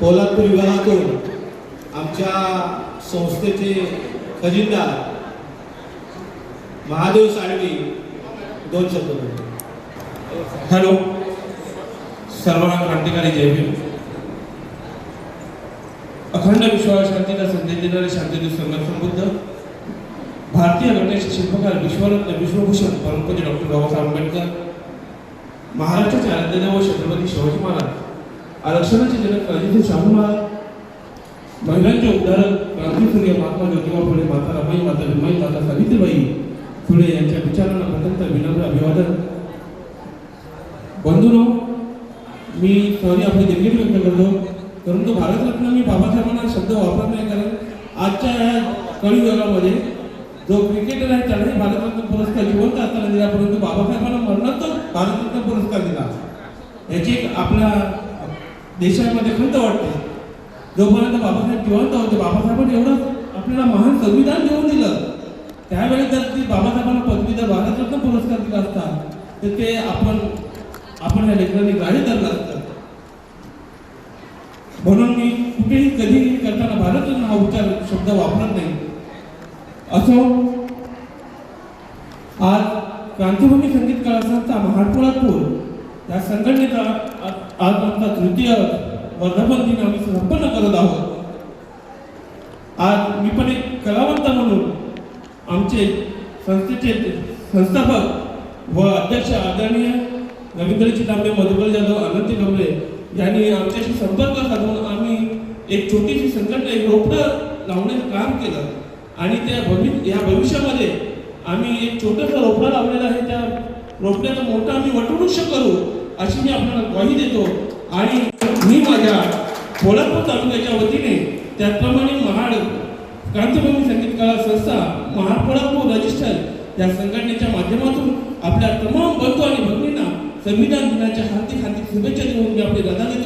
कोल्हापूर विभागातून आमच्या संस्थेचे खजिनदार महादेव साळवी दोन शब्द हॅलो. सर्वांना क्रांतिकारी जय भीम. अखंड विश्वास शांतीचा संदेश देणारे शांतीचे संघ बुद्ध भारतीय घटनेचे शिल्पकार विश्वरत्न विश्वभूषण परमपती डॉक्टर बाबासाहेब आंबेडकर. महाराष्ट्राचे आराध्यदेव छत्रपती शिवाजी महाराज. आरक्षणाचे जनक राजेंद्र शाहू महाराज महिलांचे उद्धारक क्रांतीसूर्य महात्मा ज्योतिबा फुले माता रमाई माता भीमाई माता सावित्रीबाई फुले यांच्या विचारांना प्रथमतः विनम्र अभिवादन. बंधूनो मी सॉरी आपली देखील व्यक्त करतो परंतु भारतरत्न मी बाबासाहेबांना शब्द वापरत नाही कारण आजच्या या कळीयुगामध्ये जो क्रिकेटर आहे त्यालाही भारतरत्न पुरस्कार जिवंत असताना दिला परंतु बाबासाहेबांना मरणातच भारतरत्न पुरस्कार दिला. याची एक आपल्या देशामध्ये खंत वाटते. जोपर्यंत बाबासाहेब जिवंत होते बाबासाहेबांनी एवढं आपल्याला महान संविधान देऊन दिलं. त्यावेळेस जर ती बाबासाहेबांना पदवी जर भारतरत्न पुरस्कार दिला असता तर ते आपण आपण या लेखनाने गाडी धरलं असतं. म्हणून मी कुठेही कधीही करताना भारतरत्न हा उच्चार शब्द वापरत नाही. असो आज क्रांतीभूमी संगीत कला संस्था महाडपुळापूर या संघटनेचा आज आमचा तृतीय वर्धापन दिन आम्ही संपन्न करत आहोत. आज मी पण एक कलावंत म्हणून आमचे संस्थेचे संस्थापक व अध्यक्ष आदरणीय रवींद्रजी तांबे मधुकर जाधव अनंत गमले यांनी आमच्याशी संपर्क साधून आम्ही एक छोटीशी संघटना एक रोपटं लावण्याचं काम केलं. आणि त्या भवि या भविष्यामध्ये आम्ही एक छोटंसं रोपडं लावलेलं आहे त्या रोपड्याचं मोठा आम्ही वटवृक्ष करू अशी मी आपल्याला ग्वाही देतो. आणि मी माझ्या कोल्हापूर तालुक्याच्या वतीने त्याचप्रमाणे महाड क्रांतभूमी संगीत कला संस्था महापौरापूर रजिस्टर या संघटनेच्या माध्यमातून आपल्या तमाम बंधू आणि भगिनींना संविधान दिनाच्या हार्दिक हार्दिक शुभेच्छा देऊन मी आपली रजा देतो